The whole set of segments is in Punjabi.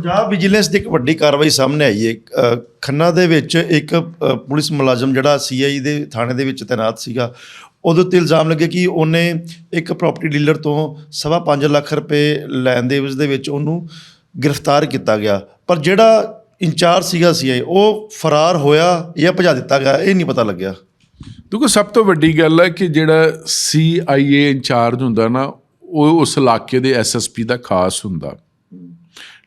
ਪੰਜਾਬ ਵਿਜੀਲੈਂਸ ਦੀ ਇੱਕ ਵੱਡੀ ਕਾਰਵਾਈ ਸਾਹਮਣੇ ਆਈ ਹੈ। ਖੰਨਾ ਦੇ ਵਿੱਚ ਇੱਕ ਪੁਲਿਸ ਮੁਲਾਜ਼ਮ ਜਿਹੜਾ ਸੀਆਈ ਦੇ ਥਾਣੇ ਦੇ ਵਿੱਚ ਤੈਨਾਤ ਸੀਗਾ, ਉਹਦੇ ਉੱਤੇ ਇਲਜ਼ਾਮ ਲੱਗੇ ਕਿ ਉਹਨੇ ਇੱਕ ਪ੍ਰਾਪਰਟੀ ਡੀਲਰ ਤੋਂ ਸਵਾ ਪੰਜ ਲੱਖ ਰੁਪਏ ਲੈਣ ਦੇ ਵਿੱਚ ਦੇ ਵਿੱਚ ਉਹਨੂੰ ਗ੍ਰਿਫਤਾਰ ਕੀਤਾ ਗਿਆ। ਪਰ ਜਿਹੜਾ ਇੰਚਾਰਜ ਸੀਗਾ ਸੀਆਈ, ਉਹ ਫਰਾਰ ਹੋਇਆ ਜਾਂ ਭਜਾ ਦਿੱਤਾ ਗਿਆ, ਇਹ ਨਹੀਂ ਪਤਾ ਲੱਗਿਆ। ਦੇਖੋ, ਸਭ ਤੋਂ ਵੱਡੀ ਗੱਲ ਹੈ ਕਿ ਜਿਹੜਾ CIA ਇੰਚਾਰਜ ਹੁੰਦਾ ਨਾ, ਉਹ ਉਸ ਇਲਾਕੇ ਦੇ ਐਸਐਸਪੀ ਦਾ ਖਾਸ ਹੁੰਦਾ।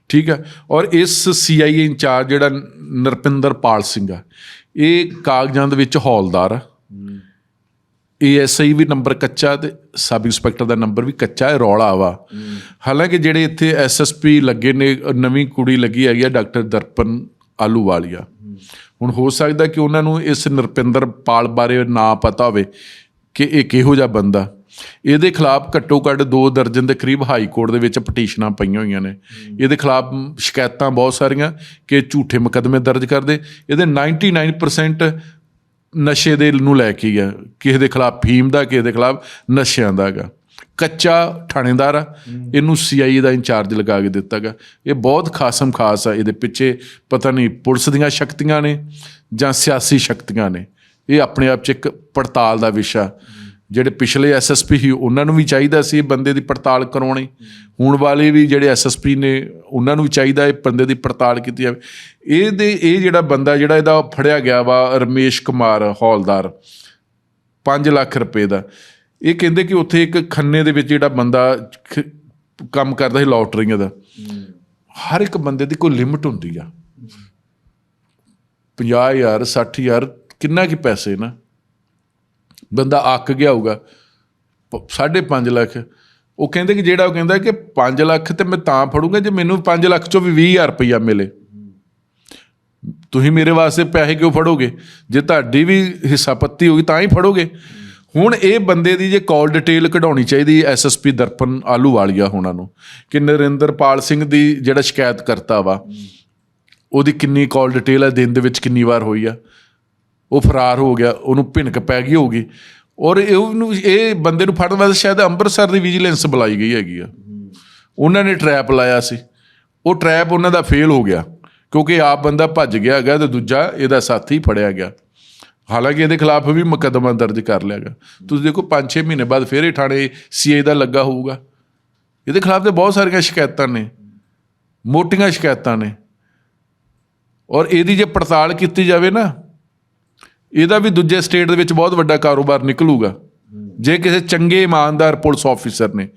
ਠੀਕ ਹੈ? ਔਰ ਇਸ CIA ਇੰਚਾਰਜ ਜਿਹੜਾ ਨਰਪਿੰਦਰ ਪਾਲ ਸਿੰਘ ਆ ਇਹ ਕਾਗਜ਼ਾਂ ਦੇ ਵਿੱਚ ਹੌਲਦਾਰ ਆ। ਏਐਸਆਈ ਵੀ ਨੰਬਰ ਕੱਚਾ ਤੇ ਸਬ ਇੰਸਪੈਕਟਰ ਦਾ ਨੰਬਰ ਵੀ ਕੱਚਾ ਹੈ ਰੌਲਾ ਵਾ। ਹਾਲਾਂਕਿ ਜਿਹੜੇ ਇੱਥੇ ਐਸਐਸਪੀ ਲੱਗੇ ਨੇ ਨਵੀਂ ਕੁੜੀ ਲੱਗੀ ਹੈਗੀ ਆ ਡਾਕਟਰ ਦਰਪਨ ਆਲੂਵਾਲੀਆ। ਹੁਣ ਹੋ ਸਕਦਾ ਕਿ ਉਹਨਾਂ ਨੂੰ ਇਸ ਨਰਪਿੰਦਰ ਪਾਲ ਬਾਰੇ ਨਾ ਪਤਾ ਹੋਵੇ ਕਿ ਇਹ ਕਿਹੋ ਜਿਹਾ ਬੰਦਾ। ਇਹਦੇ ਖਿਲਾਫ ਘੱਟੋ ਘੱਟ 2 ਦਰਜਨ ਦੇ ਕਰੀਬ ਹਾਈ ਕੋਰਟ ਦੇ ਵਿੱਚ ਪਟੀਸ਼ਨਾਂ ਪਈਆਂ ਹੋਈਆਂ ਨੇ। ਇਹਦੇ ਖਿਲਾਫ ਸ਼ਿਕਾਇਤਾਂ ਬਹੁਤ ਸਾਰੀਆਂ ਕਿ ਝੂਠੇ ਮੁਕੱਦਮੇ ਦਰਜ ਕਰਦੇ। ਇਹਦੇ 99% ਨਸ਼ੇ ਦੇ ਨੂੰ ਲੈ ਕੇ ਆ। ਕਿਸੇ ਦੇ ਖਿਲਾਫ ਫੀਮ ਦਾ ਕਿਸੇ ਦੇ ਖਿਲਾਫ ਨਸ਼ਿਆਂ ਦਾ ਹੈਗਾ ਕੱਚਾ ਥਾਣੇਦਾਰ ਆ। ਇਹਨੂੰ ਸੀਆਈਏ ਦਾ ਇੰਚਾਰਜ ਲਗਾ ਕੇ ਦਿੱਤਾ ਗਾ। ਇਹ ਬਹੁਤ ਖਾਸਮ ਖਾਸ ਆ। ਇਹਦੇ ਪਿੱਛੇ ਪਤਾ ਨਹੀਂ ਪੁਲਿਸ ਦੀਆਂ ਸ਼ਕਤੀਆਂ ਨੇ ਜਾਂ ਸਿਆਸੀ ਸ਼ਕਤੀਆਂ ਨੇ। ਇਹ ਆਪਣੇ ਆਪ ਚ ਇੱਕ ਪੜਤਾਲ ਦਾ ਵਿਸ਼ਾ। ਜਿਹੜੇ ਪਿਛਲੇ ਐਸਐਸਪੀ ਸੀ, ਉਹਨਾਂ ਨੂੰ ਵੀ ਚਾਹੀਦਾ ਸੀ ਇਹ ਬੰਦੇ ਦੀ ਪੜਤਾਲ ਕਰਾਉਣੀ। ਹੁਣ ਵਾਲੇ ਵੀ ਜਿਹੜੇ ਐਸਐਸਪੀ ਨੇ, ਉਹਨਾਂ ਨੂੰ ਵੀ ਚਾਹੀਦਾ ਇਹ ਬੰਦੇ ਦੀ ਪੜਤਾਲ ਕੀਤੀ ਜਾਵੇ। ਇਹਦੇ ਇਹ ਜਿਹੜਾ ਬੰਦਾ, ਜਿਹੜਾ ਇਹਦਾ ਫੜਿਆ ਗਿਆ ਵਾ ਰਮੇਸ਼ ਕੁਮਾਰ ਹੌਲਦਾਰ 5 ਲੱਖ ਰੁਪਏ ਦਾ। ਇਹ ਕਹਿੰਦੇ ਕਿ ਉੱਥੇ ਇੱਕ ਖੰਨੇ ਦੇ ਵਿੱਚ ਜਿਹੜਾ ਬੰਦਾ ਖ- ਕੰਮ ਕਰਦਾ ਸੀ ਲੋਟਰੀਆਂ ਦਾ। ਹਰ ਇੱਕ ਬੰਦੇ ਦੀ ਕੋਈ ਲਿਮਟ ਹੁੰਦੀ ਆ। 50000 60000 ਕਿੰਨਾ ਕੀ ਪੈਸੇ ਨਾ। ਬੰਦਾ ਅੱਕ ਗਿਆ ਹੋਊਗਾ। 5.5 ਲੱਖ। ਉਹ ਕਹਿੰਦੇ ਕਿ ਜਿਹੜਾ ਉਹ ਕਹਿੰਦਾ ਕਿ 5 ਲੱਖ ਤੇ ਮੈਂ ਤਾਂ ਫੜੂੰਗਾ ਜੇ ਮੈਨੂੰ 5 ਲੱਖ ਚੋਂ ਵੀ 20000 ਰੁਪਈਆ ਮਿਲੇ। ਤੁਸੀਂ ਮੇਰੇ ਵਾਸਤੇ ਪੈਸੇ ਕਿਉਂ ਫੜੋਗੇ? ਜੇ ਤੁਹਾਡੀ ਵੀ ਹਿੱਸਾ ਪੱਤੀ ਹੋਗੀ ਤਾਂ ਹੀ ਫੜੋਗੇ। ਹੁਣ ਇਹ ਬੰਦੇ ਦੀ ਜੇ ਕਾਲ ਡਿਟੇਲ ਕਢਾਉਣੀ ਚਾਹੀਦੀ ਐਸਐਸਪੀ ਦਰਪਨ ਆਲੂ ਵਾਲੀਆ ਹੋਣਾ ਨੂੰ ਕਿ ਨਰਿੰਦਰਪਾਲ ਸਿੰਘ ਦੀ ਜਿਹੜਾ ਸ਼ਿਕਾਇਤ ਕਰਤਾ ਵਾ, ਉਹਦੀ ਕਿੰਨੀ ਕਾਲ ਡਿਟੇਲ ਹੈ, ਦਿਨ ਦੇ ਵਿੱਚ ਕਿੰਨੀ ਵਾਰ ਹੋਈ ਆ? ਉਹ ਫਰਾਰ ਹੋ ਗਿਆ, ਉਹਨੂੰ ਭਿਣਕ ਪੈ ਗਈ ਹੋਗੀ ਔਰ ਇਹ ਉਹਨੂੰ, ਇਹ ਬੰਦੇ ਨੂੰ ਫੜਨ ਵਾਸਤੇ ਸ਼ਾਇਦ ਅੰਮ੍ਰਿਤਸਰ ਦੀ ਵਿਜੀਲੈਂਸ ਬੁਲਾਈ ਗਈ ਹੈਗੀ ਆ। ਉਹਨਾਂ ਨੇ ਟਰੈਪ ਲਾਇਆ ਸੀ। ਉਹ ਟਰੈਪ ਉਹਨਾਂ ਦਾ ਫੇਲ ਹੋ ਗਿਆ, ਕਿਉਂਕਿ ਆਪ ਬੰਦਾ ਭੱਜ ਗਿਆ ਹੈਗਾ ਤੇ ਦੂਜਾ ਇਹਦਾ ਸਾਥੀ ਫੜਿਆ ਗਿਆ। ਹਾਲਾਂਕਿ ਇਹਦੇ ਖਿਲਾਫ ਵੀ ਮੁਕੱਦਮਾ ਦਰਜ ਕਰ ਲਿਆ ਗਿਆ। ਤੁਸੀਂ ਦੇਖੋ 5-6 ਮਹੀਨੇ ਬਾਅਦ ਫੇਰ ਇਹ ਥਾਣੇ ਸੀਆਈ ਦਾ ਲੱਗਾ ਹੋਊਗਾ। ਇਹਦੇ ਖਿਲਾਫ ਤੇ ਬਹੁਤ ਸਾਰੀਆਂ ਸ਼ਿਕਾਇਤਾਂ ਨੇ। ਮੋਟੀਆਂ ਸ਼ਿਕਾਇਤਾਂ ਨੇ। ਔਰ ਇਹਦੀ ਜੇ ਪੜਤਾਲ ਕੀਤੀ ਜਾਵੇ ਨਾ ਇਹਦਾ ਵੀ ਦੂਜੇ ਸਟੇਟ ਦੇ ਵਿੱਚ ਬਹੁਤ ਵੱਡਾ ਕਾਰੋਬਾਰ ਨਿਕਲੂਗਾ। ਜੇ ਕਿਸੇ ਚੰਗੇ ਇਮਾਨਦਾਰ ਪੁਲਿਸ ਆਫੀਸਰ ਨੇ,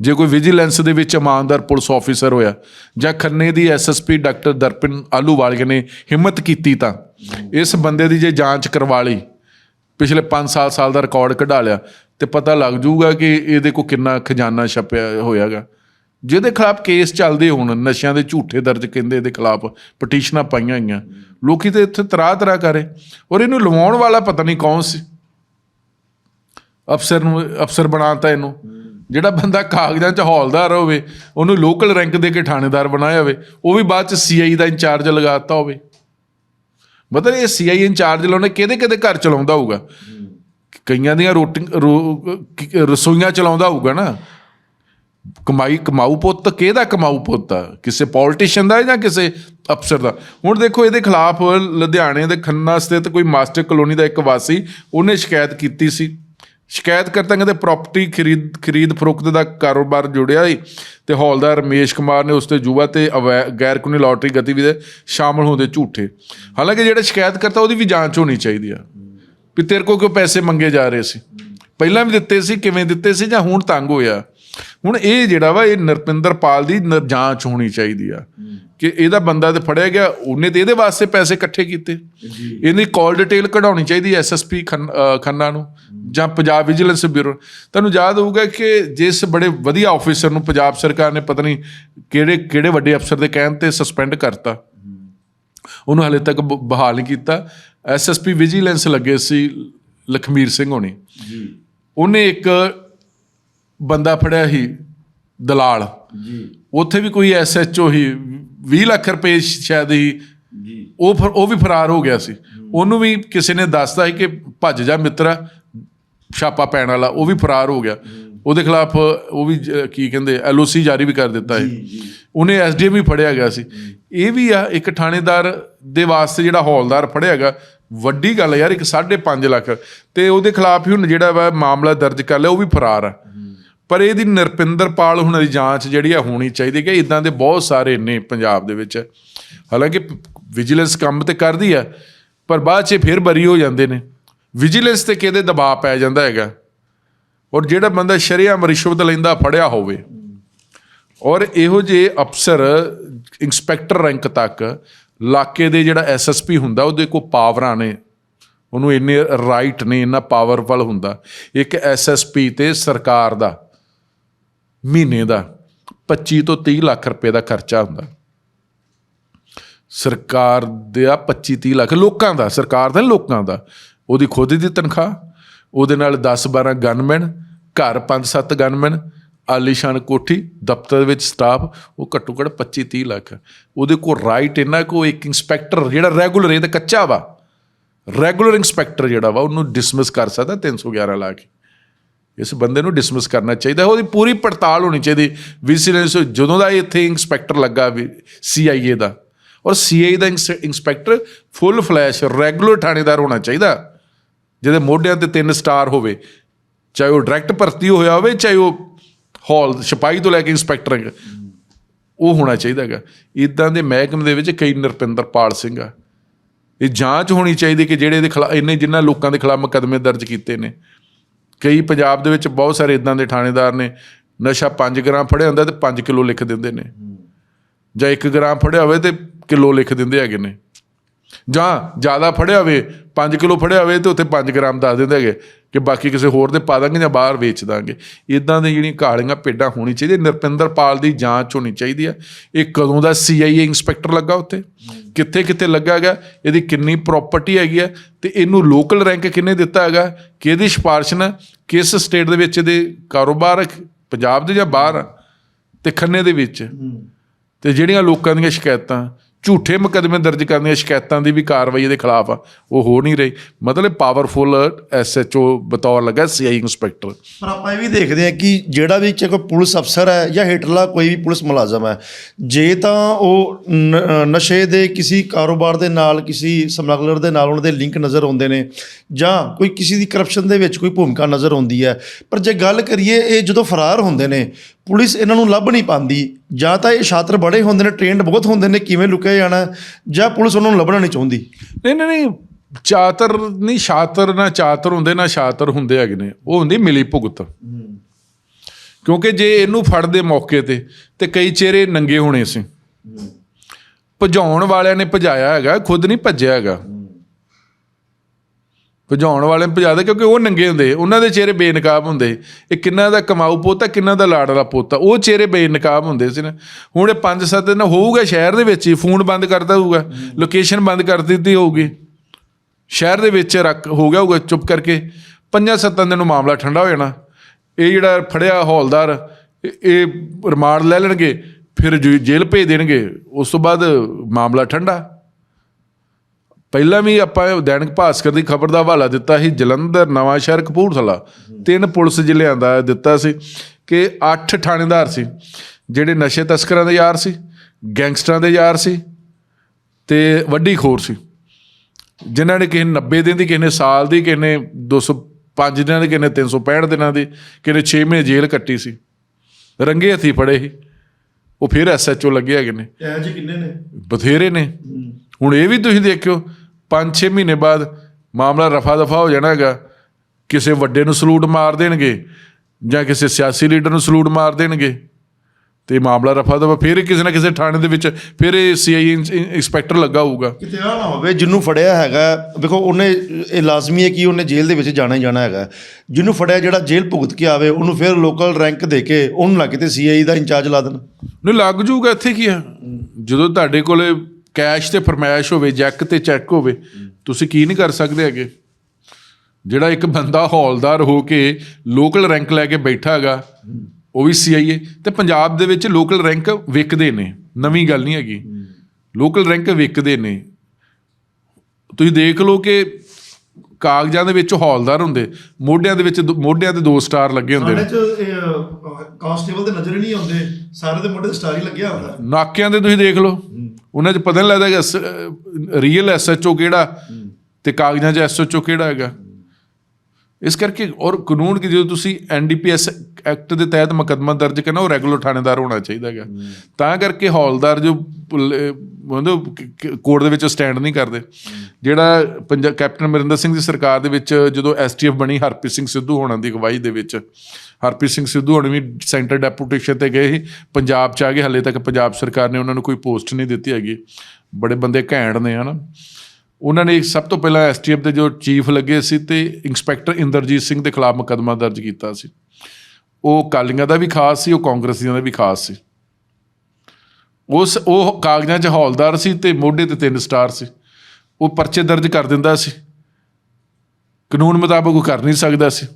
ਜੇ ਕੋਈ ਵਿਜੀਲੈਂਸ ਦੇ ਵਿੱਚ ਇਮਾਨਦਾਰ ਪੁਲਿਸ ਆਫੀਸਰ ਹੋਇਆ, ਜਾਂ ਖੰਨੇ ਦੀ ਐਸਐਸਪੀ ਡਾਕਟਰ ਦਰਪਿਨ ਆਲੂਵਾਲੀਆ ਨੇ ਹਿੰਮਤ ਕੀਤੀ ਤਾਂ, ਇਸ ਬੰਦੇ ਦੀ ਜੇ ਜਾਂਚ ਕਰਵਾ ਲਈ, ਪਿਛਲੇ 5 ਸਾਲ ਸਾਲ ਦਾ ਰਿਕਾਰਡ ਕਢਾ ਲਿਆ, ਤੇ ਪਤਾ ਲੱਗ ਜਾਊਗਾ ਕਿ ਇਹਦੇ ਕੋ ਕਿੰਨਾ ਖਜ਼ਾਨਾ ਛਪਿਆ ਹੋਇਆਗਾ। ਜਿਹਦੇ ਖਿਲਾਫ ਕੇਸ ਚੱਲਦੇ ਹੁਣ, ਨਸ਼ਿਆਂ ਦੇ ਝੂਠੇ ਦਰਜ ਕਹਿੰਦੇ ਇਹਦੇ ਖਿਲਾਫ ਪਟੀਸ਼ਨਾਂ ਪਾਈਆਂ ਹੋਈਆਂ। ਲੋਕੀ ਤੇ ਇੱਥੇ ਤਰਾ ਤਰਾ ਕਰੇ ਔਰ ਇਹਨੂੰ ਲਵਾਉਣ ਵਾਲਾ ਪਤਾ ਨਹੀਂ ਕੌਣ ਸੀ। ਅਫਸਰ ਨੂੰ, ਅਫਸਰ ਬਣਾਤਾ ਇਹਨੂੰ। ਜਿਹੜਾ ਬੰਦਾ ਕਾਗਜ਼ਾਂ 'ਚ ਹੌਲਦਾਰ ਹੋਵੇ, ਉਹਨੂੰ ਲੋਕਲ ਰੈਂਕ ਦੇ ਕੇ ਥਾਣੇਦਾਰ ਬਣਾਇਆ ਹੋਵੇ, ਉਹ ਵੀ ਬਾਅਦ 'ਚ ਸੀਆਈ ਦਾ ਇੰਚਾਰਜ ਲਗਾਤਾ ਹੋਵੇ। ਮਤਲਬ ਇਹ ਸੀਆਈ ਇੰਚਾਰਜ ਲਾਉਣੇ ਕਿਹਦੇ ਕਿਹਦੇ ਘਰ ਚਲਾਉਂਦਾ ਹੋਊਗਾ? ਕਈਆਂ ਦੀਆਂ ਰੋਟੀ ਰੋ- ਰਸੋਈਆਂ ਚਲਾਉਂਦਾ ਹੋਊਗਾ ਨਾ। ਕਮਾਈ, ਕਮਾਊ ਪੁੱਤ ਕਿਹਦਾ ਕਮਾਊ ਪੁੱਤ ਆ? ਕਿਸੇ ਪੋਲੀਟੀਸ਼ੀਅਨ ਦਾ ਜਾਂ ਕਿਸੇ ਅਫਸਰ ਦਾ? ਹੁਣ ਦੇਖੋ ਇਹਦੇ ਖਿਲਾਫ ਲੁਧਿਆਣੇ ਦੇ ਖੰਨਾ ਸਥਿਤ ਕੋਈ ਮਾਸਟਰ ਕਲੋਨੀ ਦਾ ਇੱਕ ਵਾਸੀ ਉਹਨੇ ਸ਼ਿਕਾਇਤ ਕੀਤੀ ਸੀ। ਸ਼ਿਕਾਇਤ ਕਰਤਾ ਕਹਿੰਦੇ ਪ੍ਰਾਪਰਟੀ ਖਰੀਦ ਖਰੀਦ ਫਰੋਖਤ ਦਾ ਕਾਰੋਬਾਰ ਜੁੜਿਆ ਸੀ ਤੇ ਹੌਲਦਾਰ ਰਮੇਸ਼ ਕੁਮਾਰ ਨੇ ਉਸ ਤੇ ਜੂਆ ਤੇ ਅਵੈ- ਗੈਰ ਕਾਨੂੰਨੀ ਲਾਟਰੀ ਗਤੀਵਿਧੀ ਸ਼ਾਮਲ ਹੋਣ ਦੇ ਝੂਠੇ। ਹਾਲਾਂਕਿ ਜਿਹੜਾ ਸ਼ਿਕਾਇਤ ਕਰਤਾ ਉਹਦੀ ਵੀ ਜਾਂਚ ਹੋਣੀ ਚਾਹੀਦੀ ਆ ਵੀ ਤੇਰੇ ਕੋਲ ਕਿਉਂ ਪੈਸੇ ਮੰਗੇ ਜਾ ਰਹੇ ਸੀ? ਪਹਿਲਾਂ ਵੀ ਦਿੱਤੇ ਸੀ, ਕਿਵੇਂ ਦਿੱਤੇ ਸੀ ਜਾਂ ਹੁਣ ਤੰਗ ਹੋਇਆ? ਹੁਣ ਇਹ ਜਿਹੜਾ ਵਾ ਇਹ ਨਰਪਿੰਦਰ ਪਾਲ ਦੀ ਜਾਂਚ ਹੋਣੀ ਚਾਹੀਦੀ ਆ। ਕਿ ਇਹਦਾ ਬੰਦਾ ਤੇ ਫੜਿਆ ਗਿਆ ਉਹਨੇ ਤੇ ਇਹਦੇ ਵਾਸਤੇ ਪੈਸੇ ਇਕੱਠੇ ਕੀਤੇ। ਇਹਦੀ ਕਾਲ ਡਿਟੇਲ ਕਢਾਉਣੀ ਚਾਹੀਦੀ ਐਸਐਸਪੀ ਖੰਨਾ ਨੂੰ ਜਾਂ ਪੰਜਾਬ ਵਿਜੀਲੈਂਸ ਬਿਊਰੋ। ਤੁਹਾਨੂੰ ਯਾਦ ਹੋਊਗਾ ਕਿ ਜਿਸ ਬੜੇ ਵਧੀਆ ਆਫੀਸਰ ਨੂੰ ਪੰਜਾਬ ਸਰਕਾਰ ਨੇ ਪਤਾ ਨਹੀਂ ਕਿਹੜੇ ਕਿਹੜੇ ਵੱਡੇ ਅਫਸਰ ਦੇ ਕਹਿਣ ਤੇ ਸਸਪੈਂਡ ਕਰਤਾ। ਉਹਨੂੰ ਹਲੇ ਤੱਕ ਬਹਾਲ ਨਹੀਂ ਕੀਤਾ। ਐਸਐਸਪੀ ਵਿਜੀਲੈਂਸ ਲੱਗੇ ਸੀ ਲਖਮੀਰ ਸਿੰਘ ਹੋਣੀ। ਜੀ। ਉਹਨੇ ਇੱਕ ਬੰਦਾ ਫੜਿਆ ਸੀ ਦਲਾਲ। ਜੀ। ਉੱਥੇ ਵੀ ਕੋਈ ਐਸਐਚਓ ਹੀ 20 ਲੱਖ ਰੁਪਏ ਸ਼ਾਇਦ ਹੀ ਜੀ। ਉਹ ਫਿਰ- ਉਹ ਵੀ ਫਰਾਰ ਹੋ ਗਿਆ ਸੀ। ਉਹਨੂੰ ਵੀ ਕਿਸੇ ਨੇ ਦੱਸਦਾ ਸੀ ਕਿ ਭੱਜ ਜਾ ਮਿੱਤਰਾ ਛਾਪਾ ਪੈਣ ਵਾਲਾ ਉਹ ਵੀ ਫਰਾਰ ਹੋ ਗਿਆ। ਉਹਦੇ ਖਿਲਾਫ ਉਹ ਵੀ ਕੀ ਕਹਿੰਦੇ ਐਲਓਸੀ ਜਾਰੀ ਵੀ ਕਰ ਦਿੱਤਾ ਹੈ ਉਹਨੇ ਐਸਡੀਐਮ ਵੀ ਫੜਿਆ ਗਿਆ ਸੀ। ਇਹ ਵੀ ਆ ਇੱਕ ਥਾਣੇਦਾਰ ਦੇ ਵਾਸਤੇ ਜਿਹੜਾ ਹੌਲਦਾਰ ਫੜਿਆ ਗਿਆ ਵੱਡੀ ਗੱਲ ਯਾਰ ਇੱਕ 5.5 ਲੱਖ। ਤੇ ਉਹਦੇ ਖਿਲਾਫ ਹੀ ਹੁਣ ਜਿਹੜਾ ਵਾ ਮਾਮਲਾ ਦਰਜ ਕਰ ਲਿਆ ਉਹ ਵੀ ਫਰਾਰ ਆ। ਪਰ ਇਹਦੀ ਨਿਰਪਿੰਦਰਪਾਲ ਹੁਣਾਂ ਦੀ ਜਾਂਚ ਜਿਹੜੀ ਆ ਹੋਣੀ ਚਾਹੀਦੀ ਕਿ ਇਦਾਂ ਦੇ ਬਹੁਤ ਸਾਰੇ ਨੇ ਪੰਜਾਬ ਦੇ ਵਿੱਚ। ਹਾਲਾਂਕਿ ਵਿਜੀਲੈਂਸ ਕੰਮ ਤੇ ਕਰਦੀ ਆ, ਪਰ ਬਾਅਦ 'ਚ ਫਿਰ ਬਰੀ ਹੋ ਜਾਂਦੇ ਨੇ। ਵਿਜੀਲੈਂਸ ਤੇ ਕਿਹਦੇ ਦਬਾਅ ਪੈ ਜਾਂਦਾ ਹੈਗਾ? ਔਰ ਜਿਹੜਾ ਬੰਦਾ ਸ਼ਰੇਆਮ ਰਿਸ਼ਵਤ ਲੈਂਦਾ, ਫੜਿਆ ਹੋਵੇ। ਔਰ ਇਹੋ ਜਿਹੇ ਅਫਸਰ ਇੰਸਪੈਕਟਰ ਰੈਂਕ ਤੱਕ ਇਲਾਕੇ ਦੇ ਜਿਹੜਾ ਐਸਐਸਪੀ ਹੁੰਦਾ, ਉਹਦੇ ਕੋਲ ਪਾਵਰਾਂ ਨੇ। ਉਹਨੂੰ ਇੰਨੇ ਰਾਈਟ ਨੇ, ਇੰਨਾ ਪਾਵਰਫੁਲ ਹੁੰਦਾ। ਇੱਕ ਐਸਐਸਪੀ ਤੇ ਸਰਕਾਰ ਦਾ। ਮਹੀਨੇ ਦਾ 25 ਤੋਂ 30 ਲੱਖ ਰੁਪਏ ਦਾ ਖਰਚਾ ਹੁੰਦਾ। ਸਰਕਾਰ ਦਾ 25 30 ਲੱਖ ਲੋਕਾਂ ਦਾ, ਸਰਕਾਰ ਦਾ ਲੋਕਾਂ ਦਾ। ਉਹਦੀ ਖੁਦ ਦੀ ਤਨਖਾਹ, ਉਹਦੇ ਨਾਲ 10 12 ਗਨਮੈਨ, ਘਰ 5 7 ਗਨਮੈਨ, ਆਲੀਸ਼ਾਨ ਕੋਠੀ, ਦਫ਼ਤਰ ਵਿੱਚ ਸਟਾਫ, ਉਹ ਘੱਟੋ ਘੱਟ 25 30 ਲੱਖ। ਉਹਦੇ ਕੋਲ ਰਾਈਟ ਇਹਨਾਂ ਕੋ ਇੱਕ ਇੰਸਪੈਕਟਰ ਜਿਹੜਾ ਰੈਗੂਲਰ ਇਹ ਤਾਂ ਕੱਚਾ ਵਾ। ਰੈਗੂਲਰ ਇੰਸਪੈਕਟਰ ਜਿਹੜਾ ਵਾ, ਉਹਨੂੰ ਡਿਸਮਿਸ ਕਰ ਸਕਦਾ 311 ਲਾ ਕੇ ਇਸ ਬੰਦੇ ਨੂੰ ਡਿਸਮਿਸ ਕਰਨਾ ਚਾਹੀਦਾ ਉਹਦੀ ਪੂਰੀ ਪੜਤਾਲ ਹੋਣੀ ਚਾਹੀਦੀ। ਵਿਜੀਲੈਂਸ ਜਦੋਂ ਦਾ ਇੱਥੇ ਇੰਸਪੈਕਟਰ ਲੱਗਾ ਵੀ ਸੀਆਈਏ ਦਾ, ਔਰ ਸੀਆਈਏ ਦਾ ਇੰਸ- ਇੰਸਪੈਕਟਰ ਫੁੱਲ ਫਲੈਸ਼ ਰੈਗੂਲਰ ਥਾਣੇਦਾਰ ਹੋਣਾ ਚਾਹੀਦਾ। ਜਿਹਦੇ ਮੋਢਿਆਂ ਤੇ ਤਿੰਨ ਸਟਾਰ ਹੋਵੇ, ਚਾਹੇ ਉਹ ਡਾਇਰੈਕਟ ਭਰਤੀ ਹੋਇਆ ਹੋਵੇ, ਚਾਹੇ ਉਹ ਹਾਲ ਸਿਪਾਹੀ ਤੋਂ ਲੈ ਕੇ ਇੰਸਪੈਕਟਰ ਹੈਗਾ ਉਹ ਹੋਣਾ ਚਾਹੀਦਾ ਹੈਗਾ। ਇਦਾਂ ਦੇ ਮਹਿਕਮੇ ਦੇ ਵਿੱਚ ਕਈ ਨਰਪਿੰਦਰਪਾਲ ਸਿੰਘ ਆ। ਇਹ ਜਾਂਚ ਹੋਣੀ ਚਾਹੀਦੀ ਕਿ ਜਿਹੜੇ ਇਹਦੇ ਖਿਲਾਫ ਇਹਨੇ ਜਿਨ੍ਹਾਂ ਲੋਕਾਂ ਦੇ ਖਿਲਾਫ ਮੁਕੱਦਮੇ ਦਰਜ ਕੀਤੇ ਨੇ ਕਈ ਪੰਜਾਬ ਦੇ ਵਿੱਚ ਬਹੁਤ ਸਾਰੇ ਇਦਾਂ ਦੇ ਥਾਣੇਦਾਰ ਨੇ, ਨਸ਼ਾ 5 ਗ੍ਰਾਮ ਫੜਿਆ ਹੁੰਦਾ ਤੇ 5 ਕਿਲੋ ਲਿਖ ਦਿੰਦੇ ਨੇ। ਜਾਂ 1 ਗ੍ਰਾਮ ਫੜਿਆ ਹੋਵੇ ਤੇ ਕਿਲੋ ਲਿਖ ਦਿੰਦੇ ਹੈਗੇ ਨੇ। ਜਾਂ ਜ਼ਿਆਦਾ ਫੜਿਆ ਹੋਵੇ 5 ਕਿਲੋ ਫੜਿਆ ਹੋਵੇ ਤੇ ਉੱਥੇ 5 ਗ੍ਰਾਮ ਦੱਸ ਦਿੰਦੇ ਹੈਗੇ ਕਿ ਬਾਕੀ ਕਿਸੇ ਹੋਰ ਦੇ ਪਾ ਦਾਂਗੇ ਜਾਂ ਬਾਹਰ ਵੇਚ ਦਾਂਗੇ। ਇਦਾਂ ਦੀ ਜਿਹੜੀਆਂ ਕਾਲੀਆਂ ਭੇਡਾਂ ਹੋਣੀ ਚਾਹੀਦੀ ਨਿਰਪਿੰਦਰਪਾਲ ਦੀ ਜਾਂਚ ਹੋਣੀ ਚਾਹੀਦੀ ਹੈ ਇਹ ਕਦੋਂ ਦਾ ਸੀਆਈਏ ਇੰਸਪੈਕਟਰ ਲੱਗਾ ਉੱਥੇ? ਕਿੱਥੇ ਕਿੱਥੇ ਲੱਗਾ ਹੈਗਾ? ਇਹਦੀ ਕਿੰਨੀ ਪ੍ਰਾਪਰਟੀ ਹੈਗੀ ਹੈ ਤੇ ਇਹਨੂੰ ਲੋਕਲ ਰੈਂਕ ਕਿੰਨੇ ਦਿੱਤਾ ਹੈਗਾ? ਕਿਹਦੀ ਸਿਫਾਰਿਸ਼ ਨਾਲ ਕਿਸ ਸਟੇਟ ਦੇ ਵਿੱਚ ਇਹਦੇ ਕਾਰੋਬਾਰ ਪੰਜਾਬ ਦੇ ਜਾਂ ਬਾਹਰ ਆ? ਤੇ ਖੰਨੇ ਦੇ ਵਿੱਚ? ਤੇ ਜਿਹੜੀਆਂ ਲੋਕਾਂ ਦੀਆਂ ਸ਼ਿਕਾਇਤਾਂ ਝੂਠੇ ਮੁਕੱਦਮੇ ਦਰਜ ਕਰਨ ਦੀਆਂ ਸ਼ਿਕਾਇਤਾਂ ਦੀ ਵੀ ਕਾਰਵਾਈ ਇਹਦੇ ਖਿਲਾਫ ਆ। ਉਹ ਹੋ ਨਹੀਂ ਰਹੀ। ਮਤਲਬ ਪਾਵਰਫੁਲ ਐਸਐਚਓ ਬਤੌਰ ਲੱਗਾ ਸੀਆਈ ਇੰਸਪੈਕਟਰ ਪਰ ਆਪਾਂ ਇਹ ਵੀ ਦੇਖਦੇ ਹਾਂ ਕਿ ਜਿਹੜਾ ਵੀ ਕੋਈ ਪੁਲਿਸ ਅਫਸਰ ਹੈ ਜਾਂ ਹੇਠਲਾ ਕੋਈ ਵੀ ਪੁਲਿਸ ਮੁਲਾਜ਼ਮ ਹੈ, ਜੇ ਤਾਂ ਉਹ ਨ- ਨਸ਼ੇ ਦੇ ਕਿਸੇ ਕਾਰੋਬਾਰ ਦੇ ਨਾਲ, ਕਿਸੇ ਸਮਗਲਰ ਦੇ ਨਾਲ ਉਹਨਾਂ ਦੇ ਲਿੰਕ ਨਜ਼ਰ ਆਉਂਦੇ ਨੇ ਜਾਂ ਕੋਈ ਕਿਸੇ ਦੀ ਕਰਪਸ਼ਨ ਦੇ ਵਿੱਚ ਕੋਈ ਭੂਮਿਕਾ ਨਜ਼ਰ ਆਉਂਦੀ ਹੈ। ਪਰ ਜੇ ਗੱਲ ਕਰੀਏ, ਇਹ ਜਦੋਂ ਫਰਾਰ ਹੁੰਦੇ ਨੇ ਪੁਲਿਸ ਇਹਨਾਂ ਨੂੰ ਲੱਭ ਨਹੀਂ ਪਾਉਂਦੀ। ਜਾਂ ਤਾਂ ਇਹ ਛਾਤਰ ਬੜੇ ਹੁੰਦੇ ਨੇ ਟ੍ਰੇਨਡ ਬਹੁਤ ਹੁੰਦੇ ਨੇ ਕਿਵੇਂ ਲੁਕਿਆ ਜਾਣਾ ਜਾਂ ਪੁਲਿਸ ਉਹਨਾਂ ਨੂੰ ਲੱਭਣਾ ਨਹੀਂ ਚਾਹੁੰਦੀ। ਨਹੀਂ ਨਹੀਂ ਨਹੀਂ ਚਾਤਰ ਨਹੀਂ ਸ਼ਾਤਰ ਨਾ ਚਾਤਰ ਹੁੰਦੇ ਨਾ ਸ਼ਾਤਰ ਹੁੰਦੇ ਹੈਗੇ ਨੇ। ਉਹ ਹੁੰਦੀ ਮਿਲੀ ਭੁਗਤ। ਕਿਉਂਕਿ ਜੇ ਇਹਨੂੰ ਫੜਦੇ ਮੌਕੇ ਤੇ ਤੇ ਕਈ ਚਿਹਰੇ ਨੰਗੇ ਹੋਣੇ ਸੀ। ਭਜਾਉਣ ਵਾਲਿਆਂ ਨੇ ਭਜਾਇਆ ਹੈਗਾ ਖੁਦ ਨਹੀਂ ਭੱਜਿਆ ਹੈਗਾ। ਭਜਾਉਣ ਵਾਲੇ ਨੇ ਭਜਾਦੇ ਕਿਉਂਕਿ ਉਹ ਨੰਗੇ ਹੁੰਦੇ। ਉਹਨਾਂ ਦੇ ਚਿਹਰੇ ਬੇਨਕਾਬ ਹੁੰਦੇ। ਇਹ ਕਿੰਨਾ ਦਾ ਕਮਾਊ ਪੋਤਾ, ਕਿੰਨਾ ਦਾ ਲਾੜਲਾ ਪੋਤਾ। ਉਹ ਚਿਹਰੇ ਬੇਨਕਾਬ ਹੁੰਦੇ ਸੀ ਨਾ। ਹੁਣ ਇਹ 5-7 ਦਿਨ ਹੋਊਗਾ ਸ਼ਹਿਰ ਦੇ ਵਿੱਚ ਹੀ, ਫੋਨ ਬੰਦ ਕਰਦਾ ਹੋਊਗਾ। ਲੋਕੇਸ਼ਨ ਬੰਦ ਕਰ ਦਿੱਤੀ ਹੋਊਗੀ। ਸ਼ਹਿਰ ਦੇ ਵਿੱਚ ਰੱਖ, ਹੋ ਗਿਆ ਹੋਊਗਾ ਚੁੱਪ ਕਰਕੇ। ਪੰਜਾਂ ਸੱਤਾਂ ਦਿਨ ਨੂੰ ਮਾਮਲਾ ਠੰਡਾ ਹੋ ਜਾਣਾ। ਇਹ ਜਿਹੜਾ ਫੜਿਆ ਹੌਲਦਾਰ, ਇਹ- ਇਹ ਰਿਮਾਂਡ ਲੈ ਲੈਣਗੇ, ਫਿਰ ਜੇਲ੍ਹ ਭੇਜ ਦੇਣਗੇ। ਉਸ ਤੋਂ ਬਾਅਦ ਮਾਮਲਾ ਠੰਡਾ। ਪਹਿਲਾਂ ਵੀ ਆਪਾਂ ਦੈਨਿਕ ਭਾਸਕਰ ਦੀ ਖਬਰ ਦਾ ਹਵਾਲਾ ਦਿੱਤਾ ਸੀ ਜਲੰਧਰ ਨਵਾਂ ਸ਼ਹਿਰ ਕਪੂਰਥਲਾ। ਤਿੰਨ ਪੁਲਿਸ ਜ਼ਿਲ੍ਹਿਆਂ ਦਾ ਦਿੱਤਾ ਸੀ ਕਿ 8 ਥਾਣੇਦਾਰ ਸੀ ਜਿਹੜੇ ਨਸ਼ੇ ਤਸਕਰਾਂ ਦੇ ਯਾਰ ਸੀ ਗੈਂਗਸਟਰਾਂ ਦੇ ਯਾਰ ਸੀ ਤੇ ਵੱਡੀ ਖੋਰ ਸੀ। ਜਿਨ੍ਹਾਂ ਨੇ ਕਿਸੇ ਨੇ 90 ਦਿਨ ਦੀ ਕਿਸੇ ਨੇ ਸਾਲ ਦੀ ਕਿਸੇ ਨੇ 205 ਦਿਨਾਂ ਦੀ ਕਿਸੇ ਨੇ 365 ਦਿਨਾਂ ਦੀ ਕਿਸੇ ਨੇ 6 ਮਹੀਨੇ ਜੇਲ੍ਹ ਕੱਟੀ ਸੀ। ਰੰਗੇ ਹੱਥੀ ਫੜੇ ਸੀ। ਉਹ ਫਿਰ ਐਸਐਚਓ ਲੱਗੇ ਹੈਗੇ ਨੇ। ਇਹ ਜੀ ਕਿੰਨੇ ਨੇ? ਬਥੇਰੇ ਨੇ। ਹੁਣ ਇਹ ਵੀ ਤੁਸੀਂ ਦੇਖਿਓ 5-6 ਮਹੀਨੇ ਬਾਅਦ ਮਾਮਲਾ ਰਫਾ ਦਫਾ ਹੋ ਜਾਣਾ ਹੈਗਾ। ਕਿਸੇ ਵੱਡੇ ਨੂੰ ਸਲੂਟ ਮਾਰ ਦੇਣਗੇ ਜਾਂ ਕਿਸੇ ਸਿਆਸੀ ਲੀਡਰ ਨੂੰ ਸਲੂਟ ਮਾਰ ਦੇਣਗੇ। ਤੇ ਮਾਮਲਾ ਰਫਾ ਦਫਾ ਫਿਰ ਕਿਸੇ ਨਾ ਕਿਸੇ ਥਾਣੇ ਦੇ ਵਿੱਚ ਫਿਰ ਇਹ ਸੀਆਈ ਇੰਸਪੈਕਟਰ ਲੱਗਾ ਹੋਊਗਾ। ਕਿਤੇ ਆ ਨਾ ਹੋਵੇ ਜਿਹਨੂੰ ਫੜਿਆ ਹੈਗਾ ਵੇਖੋ ਉਹਨੇ ਇਹ ਲਾਜ਼ਮੀ ਹੈ ਕਿ ਉਹਨੇ ਜੇਲ੍ਹ ਦੇ ਵਿੱਚ ਜਾਣਾ ਹੀ ਜਾਣਾ ਹੈਗਾ। ਜਿਹਨੂੰ ਫੜਿਆ ਜਿਹੜਾ ਜੇਲ੍ਹ ਭੁਗਤ ਕੇ ਆਵੇ ਉਹਨੂੰ ਫਿਰ ਲੋਕਲ ਰੈਂਕ ਦੇ ਕੇ ਉਹਨੂੰ ਲੱਗ ਤੇ ਸੀਆਈ ਦਾ ਇੰਚਾਰਜ ਲਾ ਦੇਣ। ਨਹੀਂ ਲੱਗ ਜੂਗਾ ਇੱਥੇ ਕੀ ਆ? ਜਦੋਂ ਤੁਹਾਡੇ ਕੋਲੇ ਕੈਸ਼ ਤੇ ਫਰਮਾਇਸ਼ ਹੋਵੇ ਚੈੱਕ ਤੇ ਚੈੱਕ ਹੋਵੇ ਤੁਸੀਂ ਕੀ ਨਹੀਂ ਕਰ ਸਕਦੇ ਹੈਗੇ? ਜਿਹੜਾ ਇੱਕ ਬੰਦਾ ਹੌਲਦਾਰ ਹੋ ਕੇ ਲੋਕਲ ਰੈਂਕ ਲੈ ਕੇ ਬੈਠਾ ਹੈਗਾ ਉਹ ਵੀ ਸੀਆਈਏ ਤੇ ਪੰਜਾਬ ਦੇ ਵਿੱਚ ਲੋਕਲ ਰੈਂਕ ਵਿਕਦੇ ਨੇ ਨਵੀਂ ਗੱਲ ਨਹੀਂ ਹੈਗੀ। ਲੋਕਲ ਰੈਂਕ ਵਿਕਦੇ ਨੇ। ਤੁਸੀਂ ਦੇਖ ਲਓ ਕਿ ਕਾਗਜ਼ਾਂ ਦੇ ਵਿੱਚ ਹੌਲਦਾਰ ਹੁੰਦੇ ਮੋਢਿਆਂ ਦੇ ਵਿੱਚ ਮੋਢਿਆਂ ਤੇ ਦੋ ਸਟਾਰ ਲੱਗੇ ਹੁੰਦੇ ਨੇ। ਕਾਂਸਟੇਬਲ ਤੇ ਨਜ਼ਰ ਹੀ ਨਹੀਂ ਆਉਂਦੇ ਸਾਰੇ ਦੇ ਮੋਢੇ ਤੇ ਸਟਾਰ ਹੀ ਲੱਗਿਆ ਹੁੰਦਾ। ਨਾਕਿਆਂ ਤੇ ਤੁਸੀਂ ਦੇਖ ਲਓ। ਉਹਨਾਂ 'ਚ ਪਤਾ ਨਹੀਂ ਲੱਗਦਾ ਕਿ ਰੀਅਲ ਐਸਐਚਓ ਕਿਹੜਾ ਤੇ ਕਾਗਜ਼ਾਂ 'ਚ ਐਸਐਚਓ ਕਿਹੜਾ ਹੈਗਾ। ਇਸ ਕਰਕੇ ਔਰ ਕਾਨੂੰਨ ਕਿ ਜਦੋਂ ਤੁਸੀਂ ਐਨਡੀਪੀਐਸ ਐਕਟ ਦੇ ਤਹਿਤ ਮੁਕੱਦਮਾ ਦਰਜ ਕਰਨਾ ਉਹ ਰੈਗੂਲਰ ਥਾਣੇਦਾਰ ਹੋਣਾ ਚਾਹੀਦਾ ਹੈਗਾ। ਤਾਂ ਕਰਕੇ ਹੌਲਦਾਰ ਜੋ ਮਤਲਬ ਕੋਰਟ ਦੇ ਵਿੱਚ ਸਟੈਂਡ ਨਹੀਂ ਕਰਦੇ। ਜਿਹੜਾ ਪੰਜਾਬ ਕੈਪਟਨ ਅਮਰਿੰਦਰ ਸਿੰਘ ਦੀ ਸਰਕਾਰ ਦੇ ਵਿੱਚ ਜਦੋਂ ਐਸਟੀਐਫ ਬਣੀ ਹਰਪ੍ਰੀਤ ਸਿੰਘ ਸਿੱਧੂ ਹੋਣਾ ਦੀ ਅਗਵਾਈ ਦੇ ਵਿੱਚ। ਹਰਪ੍ਰੀਤ ਸਿੰਘ ਸਿੱਧੂ ਹੋਣੀ ਵੀ ਸੈਂਟਰ ਡੈਪੂਟੇਸ਼ਨ ਤੇ ਗਏ ਸੀ। ਪੰਜਾਬ ਚ ਆ ਗਏ ਹਲੇ ਤੱਕ ਪੰਜਾਬ ਸਰਕਾਰ ਨੇ ਉਹਨਾਂ ਨੂੰ ਕੋਈ ਪੋਸਟ ਨਹੀਂ ਦਿੱਤੀ ਹੈਗੀ। ਬੜੇ ਬੰਦੇ ਘੈਂਟ ਨੇ ਹਨਾ। ਉਹਨਾਂ ਨੇ ਸਭ ਤੋਂ ਪਹਿਲਾਂ ਐਸਟੀਐਫ ਦੇ ਜੋ ਚੀਫ ਲੱਗੇ ਸੀ ਤੇ ਇੰਸਪੈਕਟਰ ਇੰਦਰਜੀਤ ਸਿੰਘ ਦੇ ਖਿਲਾਫ ਮੁਕੱਦਮਾ ਦਰਜ ਕੀਤਾ ਸੀ। ਉਹ ਕਾਲੀਆਂ ਦਾ ਵੀ ਖਾਸ ਸੀ, ਉਹ ਕਾਂਗਰਸੀਆਂ ਦਾ ਵੀ ਖਾਸ ਸੀ। ਉਸ, ਉਹ ਕਾਗਜ਼ਾਂ 'ਚ ਹੌਲਦਾਰ ਸੀ ਤੇ ਮੋਢੇ ਤੇ ਤਿੰਨ ਸਟਾਰ ਸੀ। ਉਹ ਪਰਚੇ ਦਰਜ ਕਰ ਦਿੰਦਾ ਸੀ। ਕਾਨੂੰਨ ਮੁਤਾਬਕ ਉਹ ਕਰ ਨਹੀਂ ਸਕਦਾ ਸੀ।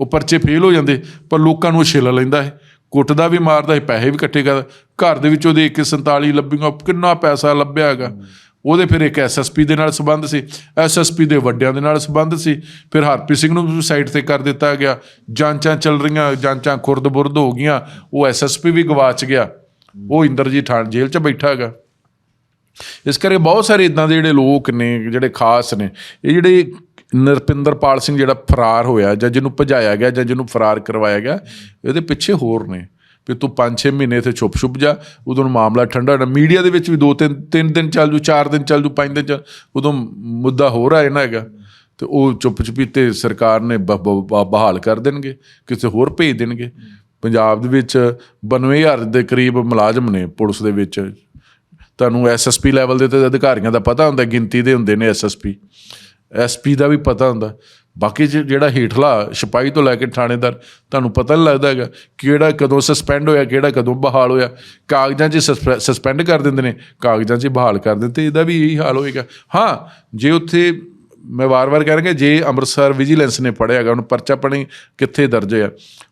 ਉਹ ਪਰਚੇ ਫੇਲ ਹੋ ਜਾਂਦੇ, ਪਰ ਲੋਕਾਂ ਨੂੰ ਉਹ ਛਿੱਲ ਲੈਂਦਾ ਹੈ। ਕੁੱਟਦਾ ਵੀ ਮਾਰਦਾ ਹੈ, ਪੈਸੇ ਵੀ ਇਕੱਠੇ ਕਰਦਾ ਘਰ ਦੇ ਵਿੱਚ ਉਹਦੇ ਕੇ 47 ਲੱਭੀਆਂ ਕਿੰਨਾ ਪੈਸਾ ਲੱਭਿਆ ਹੈਗਾ। ਉਹਦੇ ਫਿਰ ਇੱਕ ਐਸਐਸਪੀ ਦੇ ਨਾਲ ਸੰਬੰਧ ਸੀ ਐਸਐਸਪੀ ਦੇ ਵੱਡਿਆਂ ਦੇ ਨਾਲ ਸੰਬੰਧ ਸੀ, ਫਿਰ ਹਰਪ੍ਰੀਤ ਸਿੰਘ ਨੂੰ ਵੀ ਸਾਈਡ ਤੇ ਕਰ ਦਿੱਤਾ ਗਿਆ, ਜਾਂਚਾਂ ਚੱਲ ਰਹੀਆਂ, ਜਾਂਚਾਂ ਖੁਰਦ-ਬੁਰਦ ਹੋ ਗਈਆਂ, ਉਹ ਐਸਐਸਪੀ ਵੀ ਗਵਾਚ ਗਿਆ, ਉਹ ਇੰਦਰਜੀਤ ਠਾਣ ਜੇਲ੍ਹ 'ਚ ਬੈਠਾ ਹੈਗਾ। ਇਸ ਕਰਕੇ ਬਹੁਤ ਸਾਰੇ ਇਦਾਂ ਦੇ ਜਿਹੜੇ ਲੋਕ ਨੇ, ਜਿਹੜੇ ਖਾਸ ਨੇ, ਇਹ ਜਿਹੜੇ ਨਰਪਿੰਦਰਪਾਲ ਸਿੰਘ ਜਿਹੜਾ ਫਰਾਰ ਹੋਇਆ ਜਾਂ ਜਿਹਨੂੰ ਭਜਾਇਆ ਗਿਆ ਜਾਂ ਜਿਹਨੂੰ ਫਰਾਰ ਕਰਵਾਇਆ ਗਿਆ, ਇਹਦੇ ਪਿੱਛੇ ਹੋਰ ਨੇ। ਵੀ ਤੂੰ 5-6 ਮਹੀਨੇ ਇੱਥੇ ਛੁਪ ਛੁਪ ਜਾ, ਉਦੋਂ ਮਾਮਲਾ ਠੰਡਾ ਹੋਣਾ ਮੀਡੀਆ ਦੇ ਵਿੱਚ ਵੀ 2-3 ਤਿੰਨ ਦਿਨ ਚੱਲ ਜੂ 4 ਦਿਨ ਚੱਲ ਜੂ 5 ਦਿਨ ਚੱਲ ਉਦੋਂ ਮੁੱਦਾ ਹੋਰ ਆ ਜਾਣਾ ਹੈਗਾ। ਤੇ ਉਹ ਚੁੱਪ ਚੁਪੀਤੇ ਸਰਕਾਰ ਨੇ ਬ- ਬਹਾਲ ਕਰ ਦੇਣਗੇ, ਕਿਸੇ ਹੋਰ ਭੇਜ ਦੇਣਗੇ। ਪੰਜਾਬ ਦੇ ਵਿੱਚ 92000 ਦੇ ਕਰੀਬ ਮੁਲਾਜ਼ਮ ਨੇ ਪੁਲਿਸ ਦੇ ਵਿੱਚ। ਤੁਹਾਨੂੰ ਐਸਐਸਪੀ ਲੈਵਲ ਦੇ ਤੇ ਅਧਿਕਾਰੀਆਂ ਦਾ ਪਤਾ ਹੁੰਦਾ, ਗਿਣਤੀ ਦੇ ਹੁੰਦੇ ਨੇ ਐਸਐਸਪੀ ਐਸਪੀ ਦਾ ਵੀ ਪਤਾ ਹੁੰਦਾ। ਬਾਕੀ ਜੇ- ਜਿਹੜਾ ਹੇਠਲਾ ਸਿਪਾਹੀ ਤੋਂ ਲੈ ਕੇ ਥਾਣੇਦਾਰ, ਤੁਹਾਨੂੰ ਪਤਾ ਨਹੀਂ ਲੱਗਦਾ ਹੈਗਾ ਕਿਹੜਾ ਕਦੋਂ ਸਸਪੈਂਡ ਹੋਇਆ, ਕਿਹੜਾ ਕਦੋਂ ਬਹਾਲ ਹੋਇਆ। ਕਾਗਜ਼ਾਂ 'ਚ ਸਸਪੈਂਡ ਕਰ ਦਿੰਦੇ ਨੇ, ਕਾਗਜ਼ਾਂ 'ਚ ਬਹਾਲ ਕਰ ਦਿੰਦੇ ਇਹਦਾ ਵੀ ਇਹੀ ਹਾਲ ਹੋਏਗਾ। ਹਾਂ, ਜੇ ਉੱਥੇ ਮੈਂ ਵਾਰ-ਵਾਰ ਕਹਿ ਰਿਹਾ ਜੇ ਅੰਮ੍ਰਿਤਸਰ ਵਿਜੀਲੈਂਸ ਨੇ ਪੜਿਆ ਹੈਗਾ, ਉਹਨੂੰ ਪਰਚਾ ਪਣੀ ਕਿੱਥੇ ਦਰਜ ਹੈ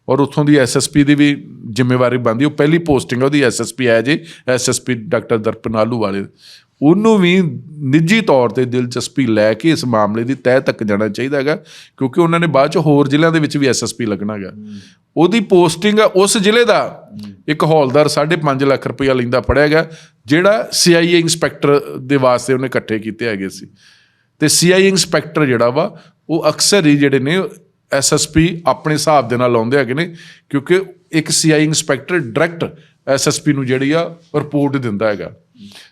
ਔਰ ਉੱਥੋਂ ਦੀ ਐਸਐਸਪੀ ਦੀ ਵੀ ਜ਼ਿੰਮੇਵਾਰੀ ਬਣਦੀ, ਉਹ ਪਹਿਲੀ ਪੋਸਟਿੰਗ ਉਹਦੀ ਐਸਐਸਪੀ ਹੈ ਜੇ ਐਸਐਸਪੀ ਡਾਕਟਰ ਦਰਪਨ ਆਲੂ ਵਾਲੇ। ਉਹਨੂੰ ਵੀ ਨਿੱਜੀ ਤੌਰ ਤੇ ਦਿਲਚਸਪੀ ਲੈ ਕੇ ਇਸ ਮਾਮਲੇ ਦੀ ਤਹਿ ਤੱਕ ਜਾਣਾ ਚਾਹੀਦਾ ਹੈਗਾ, ਕਿਉਂਕਿ ਉਹਨਾਂ ਨੇ ਬਾਅਦ ਚ ਹੋਰ ਜ਼ਿਲ੍ਹਿਆਂ ਦੇ ਵਿੱਚ ਵੀ ਐਸਐਸਪੀ ਲੱਗਣਾ ਹੈਗਾ। ਉਹਦੀ ਪੋਸਟਿੰਗ ਉਸ ਜ਼ਿਲ੍ਹੇ ਦਾ। ਇੱਕ ਹੌਲਦਾਰ 5.5 ਲੱਖ ਰੁਪਇਆ ਲੈਂਦਾ ਫੜਿਆ ਗਿਆ, ਜਿਹੜਾ ਸੀਆਈਏ ਇੰਸਪੈਕਟਰ ਦੇ ਵਾਸਤੇ ਉਹਨੇ ਇਕੱਠੇ ਕੀਤੇ ਹੈਗੇ ਸੀ। ਤੇ ਸੀਆਈ ਇੰਸਪੈਕਟਰ ਜਿਹੜਾ ਵਾ, ਉਹ ਅਕਸਰ ਹੀ ਜਿਹੜੇ ਨੇ ਐਸਐਸਪੀ ਆਪਣੇ ਹਿਸਾਬ ਦੇ ਨਾਲ ਲਾਉਂਦੇ ਹੈਗੇ ਨੇ, ਕਿਉਂਕਿ ਇੱਕ ਸੀਆਈ ਇੰਸਪੈਕਟਰ ਡਾਇਰੈਕਟ ਐਸਐਸਪੀ ਨੂੰ ਜਿਹੜੀ ਆ ਰਿਪੋਰਟ ਦਿੰਦਾ ਹੈਗਾ।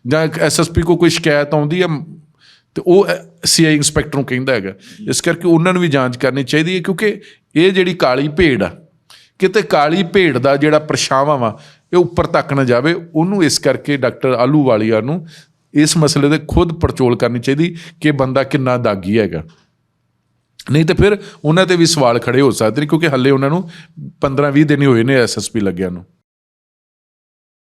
ਜਾਂ ਇੱਕ ਐਸਐਸਪੀ ਕੋ ਕੋਈ ਸ਼ਿਕਾਇਤ ਆਉਂਦੀ ਹੈ ਤੇ ਉਹ ਸੀਆਈ ਇੰਸਪੈਕਟਰ ਨੂੰ ਕਹਿੰਦਾ ਹੈਗਾ। ਇਸ ਕਰਕੇ ਉਹਨਾਂ ਨੂੰ ਵੀ ਜਾਂਚ ਕਰਨੀ ਚਾਹੀਦੀ ਹੈ, ਕਿਉਂਕਿ ਇਹ ਜਿਹੜੀ ਕਾਲੀ ਭੇਡ ਆ, ਕਿਤੇ ਕਾਲੀ ਭੇਡ ਦਾ ਜਿਹੜਾ ਪਰਛਾਵਾਂ ਵਾ, ਇਹ ਉੱਪਰ ਤੱਕ ਨਾ ਜਾਵੇ, ਉਹਨੂੰ ਇਸ ਕਰਕੇ ਡਾਕਟਰ ਆਲੂ ਵਾਲੀਆ ਨੂੰ ਇਸ ਮਸਲੇ ਦੇ ਖੁਦ ਪੜਚੋਲ ਕਰਨੀ ਚਾਹੀਦੀ, ਕਿ ਬੰਦਾ ਕਿੰਨਾ ਦਾਗੀ ਹੈਗਾ। ਨਹੀਂ ਤੇ ਫਿਰ ਉਹਨਾਂ ਤੇ ਵੀ ਸਵਾਲ ਖੜੇ ਹੋ ਸਕਦੇ ਕਿਉਂਕਿ ਹੱਲੇ ਉਹਨਾਂ ਨੂੰ 15 20 ਦਿਨ ਹੀ ਹੋਏ ਨੇ ਐਸਐਸਪੀ ਲੱਗਿਆ ਨੂੰ।